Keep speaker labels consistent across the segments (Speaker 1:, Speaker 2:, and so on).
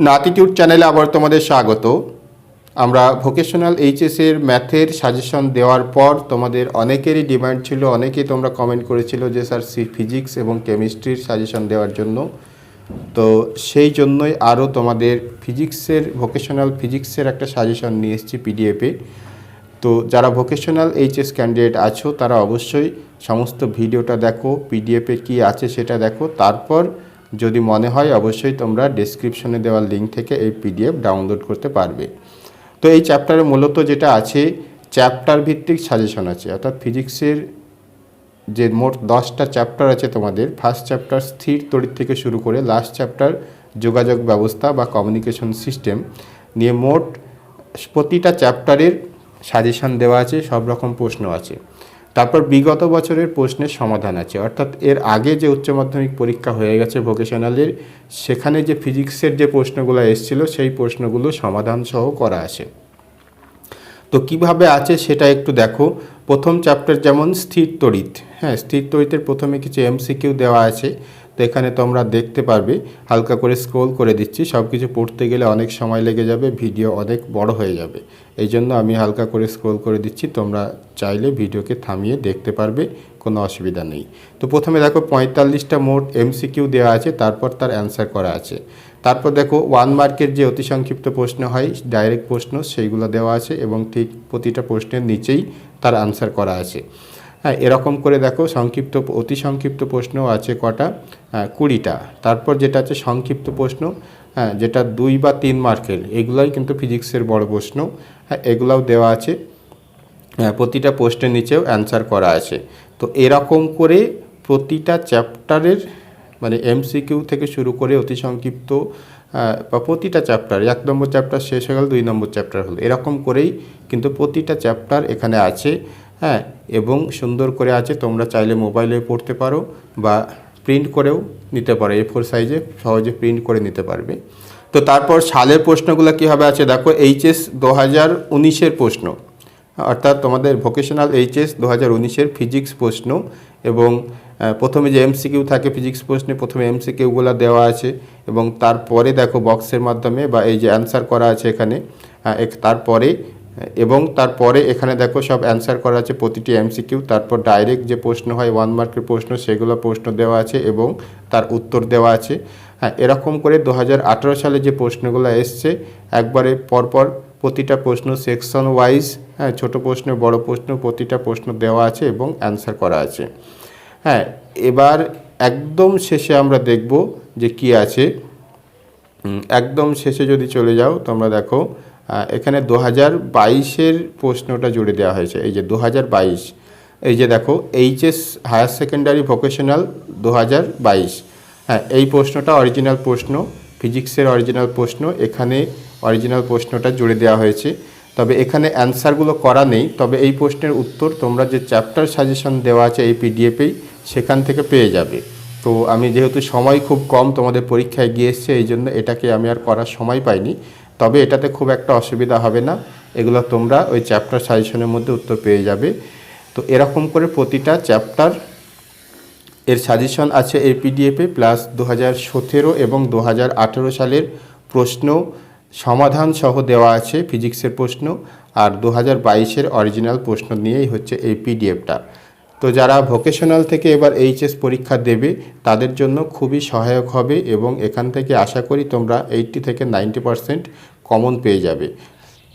Speaker 1: নাতিটিউড চ্যানেলে আবার তোমাদের স্বাগত। আমরা ভোকেশনাল এইচএসের ম্যাথের সাজেশন দেওয়ার পর তোমাদের অনেকেরই ডিমান্ড ছিল, অনেকেই তোমরা কমেন্ট করেছিল যে, স্যার, সি ফিজিক্স এবং কেমিস্ট্রির সাজেশন দেওয়ার জন্য। তো সেই জন্যই আরও তোমাদের ফিজিক্সের ভোকেশনাল ফিজিক্সের একটা সাজেশন নিয়ে এসেছি পিডিএফে তো যারা ভোকেশনাল এইচএস ক্যান্ডিডেট আছো, তারা অবশ্যই সমস্ত ভিডিওটা দেখো পিডিএফে কি আছে সেটা দেখো। তারপর যদি মনে হয় অবশ্যই তোমরা ডেসক্রিপশনে দেওয়া লিঙ্ক থেকে এই পিডিএফ ডাউনলোড করতে পারবে। তো এই চ্যাপ্টারে মূলত যেটা আছে চ্যাপ্টার ভিত্তিক সাজেশন আছে। অর্থাৎ ফিজিক্সের যে মোট দশটা চ্যাপ্টার আছে তোমাদের ফার্স্ট চ্যাপ্টার স্থির তড়িৎ থেকে শুরু করে লাস্ট চ্যাপ্টার যোগাযোগ ব্যবস্থা বা কমিউনিকেশন সিস্টেম নিয়ে মোট প্রতিটা চ্যাপ্টারের সাজেশন দেওয়া আছে, সব রকম প্রশ্ন আছে। তারপর বিগত বছরের প্রশ্নের সমাধান আছে। অর্থাৎ এর আগে যে উচ্চ মাধ্যমিক পরীক্ষা হয়ে গেছে ভোকেশনালের সেখানে যে ফিজিক্সের যে প্রশ্নগুলো এসেছিল, সেই প্রশ্নগুলো সমাধান সহ করা আছে। তো কীভাবে আছে সেটা একটু দেখো। প্রথম চ্যাপ্টার যেমন স্থির তড়িৎ। হ্যাঁ স্থির তড়িতের প্রথমে কিছু এমসিকিউ দেওয়া আছে। তো এখানে তোমরা দেখতে পারবে, হালকা করে স্ক্রোল করে দিচ্ছি। সব কিছু পড়তে গেলে অনেক সময় লেগে যাবে ভিডিও অনেক বড় হয়ে যাবে। এই জন্য আমি হালকা করে স্ক্রোল করে দিচ্ছি, তোমরা চাইলে ভিডিওকে থামিয়ে দেখতে পারবে কোনো অসুবিধা নেই। তো প্রথমে দেখো পঁয়তাল্লিশটা মোট এমসিকিউ দেওয়া আছে তারপর তার অ্যান্সার করা আছে। তারপর দেখো ওয়ান মার্কের যে অতি সংক্ষিপ্ত প্রশ্ন হয় ডাইরেক্ট প্রশ্ন সেইগুলো দেওয়া আছে এবং ঠিক প্রতিটা প্রশ্নের নিচেই তার আনসার করা আছে। হ্যাঁ এরকম করে দেখো সংক্ষিপ্ত অতি সংক্ষিপ্ত প্রশ্নও আছে কটা? হ্যাঁ, কুড়িটা। তারপর যেটা আছে সংক্ষিপ্ত প্রশ্ন হ্যাঁ যেটা দুই বা তিন মার্কের এগুলোই কিন্তু ফিজিক্সের বড় প্রশ্ন। হ্যাঁ এগুলাও দেওয়া আছে। প্রতিটা পোস্টের নিচেও অ্যান্সার করা আছে। তো এরকম করে প্রতিটা চ্যাপ্টারের মানে এমসিকিউ থেকে শুরু করে অতি সংক্ষিপ্ত বা প্রতিটা চ্যাপ্টার এক নম্বর চ্যাপ্টার শেষ হয়ে গেল, দুই নম্বর চ্যাপ্টার হলো। এরকম করেই কিন্তু প্রতিটা চ্যাপ্টার এখানে আছে হ্যাঁ এবং সুন্দর করে আছে। তোমরা চাইলে মোবাইলে পড়তে পারো বা প্রিন্ট করেও নিতে পারো। এ ফোর সাইজে সহজে প্রিন্ট করে নিতে পারবে। তো তারপর সালের প্রশ্নগুলো কীভাবে আছে? দেখো এইচএস দু হাজার উনিশের প্রশ্ন। অর্থাৎ তোমাদের ভোকেশনাল এইচএস দু হাজার উনিশের ফিজিক্স প্রশ্ন এবং প্রথমে যে এমসিকিউ থাকে ফিজিক্স প্রশ্নে প্রথমে এমসিকিউগুলো দেওয়া আছে এবং তারপরে দেখো বক্সের মাধ্যমে বা এই যে অ্যান্সার করা আছে এখানে তারপরে, এবং তারপরে এখানে দেখো সব অ্যান্সার করা আছে প্রতিটি এমসিকিউ তারপর ডাইরেক্ট যে প্রশ্ন হয় ওয়ান মার্কের প্রশ্ন সেগুলো প্রশ্ন দেওয়া আছে এবং তার উত্তর দেওয়া আছে। হ্যাঁ এরকম করে দু হাজার আঠেরো সালে যে প্রশ্নগুলো এসছে, একবারে পরপর প্রতিটা প্রশ্ন সেকশন ওয়াইজ হ্যাঁ ছোটো প্রশ্ন, বড় প্রশ্ন, প্রতিটা প্রশ্ন দেওয়া আছে এবং অ্যান্সার করা আছে। হ্যাঁ এবার একদম শেষে আমরা দেখব যে কি আছে। একদম শেষে যদি চলে যাও, তোমরা দেখো এখানে দু হাজার বাইশের প্রশ্নটা জুড়ে দেওয়া হয়েছে। এই যে দু হাজার বাইশ, এই যে দেখো, এইচএস হায়ার সেকেন্ডারি ভোকেশনাল দু হাজার বাইশ। হ্যাঁ এই প্রশ্নটা অরিজিনাল প্রশ্ন ফিজিক্সের অরিজিনাল প্রশ্ন। এখানে অরিজিনাল প্রশ্নটা জুড়ে দেওয়া হয়েছে। তবে এখানে অ্যান্সারগুলো করা নেই। তবে এই প্রশ্নের উত্তর তোমরা যে চ্যাপ্টার সাজেশন দেওয়া আছে এই পিডিএফেই সেখান থেকে পেয়ে যাবে। তো আমি যেহেতু সময় খুব কম তোমাদের পরীক্ষায় গিয়ে এসছে, এই জন্য এটাকে আমি আর করার সময় পাইনি। তবে এটাতে খুব একটা অসুবিধা হবে না। এগুলো তোমরা ওই চ্যাপ্টার সাজেশনের মধ্যে উত্তর পেয়ে যাবে। তো এরকম করে প্রতিটা চ্যাপ্টার এর সাজেশন আছে এই পিডিএফে প্লাস দু হাজার সতেরো এবং দু হাজার আঠেরো সালের প্রশ্ন সমাধান সহ দেওয়া আছে ফিজিক্সের প্রশ্ন আর দু হাজার বাইশের অরিজিনাল প্রশ্ন নিয়েই হচ্ছে এই পিডিএফটা। তো যারা ভোকেশনাল থেকে এবার এইচএস পরীক্ষা দেবে, তাদের জন্য খুবই সহায়ক হবে এবং এখান থেকে আশা করি তোমরা এইটটি থেকে নাইনটি পারসেন্ট কমন পেয়ে যাবে।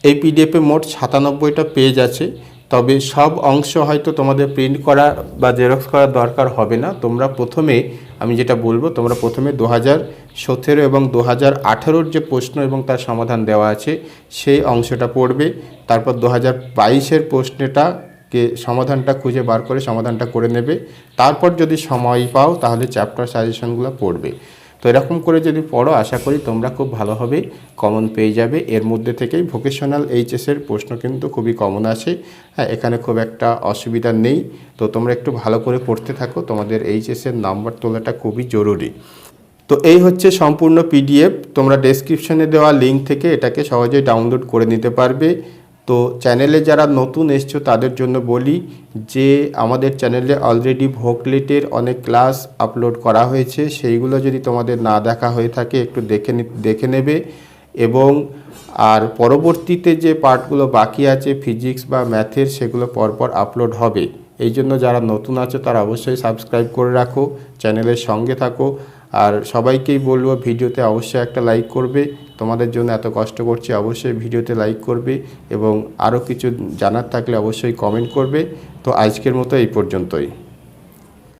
Speaker 1: এই পিডিএফে মোট সাতানব্বইটা পেজ আছে। তবে সব অংশ হয়তো তোমাদের প্রিন্ট করা বা জেরক্স করার দরকার হবে না। তোমরা প্রথমে, আমি যেটা বলব, তোমরা প্রথমে দু হাজার সতেরো এবং দু হাজার আঠেরোর যে প্রশ্ন এবং তার সমাধান দেওয়া আছে, সেই অংশটা পড়বে। তারপর দু হাজার বাইশের প্রশ্নটা কে সমাধানটা খুঁজে বার করে সমাধানটা করে নেবে। তারপর যদি সময় পাও, তাহলে চ্যাপ্টার সাজেশনগুলো পড়বে। তো এরকম করে যদি পড়ো, আশা করি তোমরা খুব ভালোভাবে কমন পেয়ে যাবে। এর মধ্যে থেকেই ভোকেশনাল এইচএসের প্রশ্ন কিন্তু খুবই কমন আছে। হ্যাঁ এখানে খুব একটা অসুবিধা নেই। তো তোমরা একটু ভালো করে পড়তে থাকো। তোমাদের এইচএসের নাম্বার তোলাটা খুবই জরুরি। তো এই হচ্ছে সম্পূর্ণ পিডিএফ তোমরা ডেসক্রিপশনে দেওয়া লিঙ্ক থেকে এটাকে সহজেই ডাউনলোড করে নিতে পারবে। তো চ্যানেলে যারা নতুন এসছো, তাদের জন্য বলি যে, আমাদের চ্যানেলে অলরেডি ভোকলেটের অনেক ক্লাস আপলোড করা হয়েছে। সেইগুলো যদি তোমাদের না দেখা হয়ে থাকে, একটু দেখে দেখে নেবে। এবং আর পরবর্তীতে যে পার্টগুলো বাকি আছে ফিজিক্স বা ম্যাথের সেগুলো পরপর আপলোড হবে। এই জন্য যারা নতুন আছে, তারা অবশ্যই সাবস্ক্রাইব করে রাখো। চ্যানেলের সঙ্গে থাকো। আর সবাইকেই বলব, ভিডিওতে অবশ্যই একটা লাইক করবে। তোমাদের জন্য এত কষ্ট করছি, অবশ্যই ভিডিওতে লাইক করবে এবং আরও কিছু জানার থাকলে অবশ্যই কমেন্ট করবে। তো আজকের মতো এই পর্যন্তই।